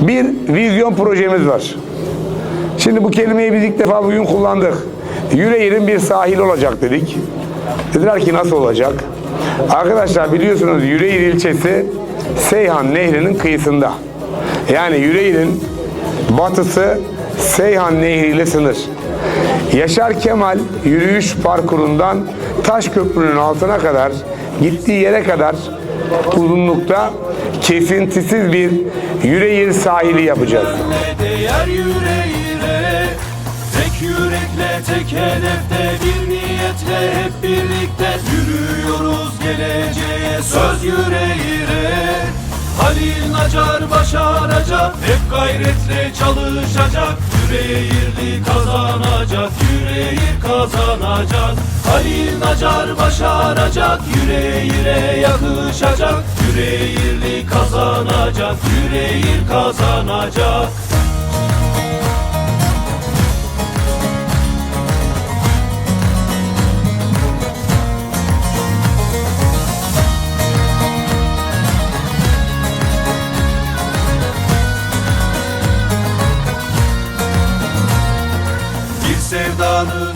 Bir vizyon projemiz var. Şimdi bu kelimeyi biz ilk defa bugün kullandık. Yüreğir'in bir sahil olacak dedik. Dediler ki nasıl olacak? Arkadaşlar biliyorsunuz Yüreğir ilçesi Seyhan Nehri'nin kıyısında. Yani Yüreğir'in batısı Seyhan Nehri ile sınır. Yaşar Kemal yürüyüş parkurundan Taş Köprü'nün altına kadar gittiği yere kadar uzunlukta kesintisiz bir Yüreğir sahili yapacağız. Değer yüreğire Tek yürekle tek hedefte bir niyetle hep birlikte Yürüyoruz geleceğe söz yüreğire Nacar başaracak. Hep gayretle çalışacak. Yüreğirli kazanacak. Yüreğir kazanacak. Halil Nacar başaracak. Yüreğire yakışacak. Yüreğirli kazanacak. Yüreğir kazanacak sevdanı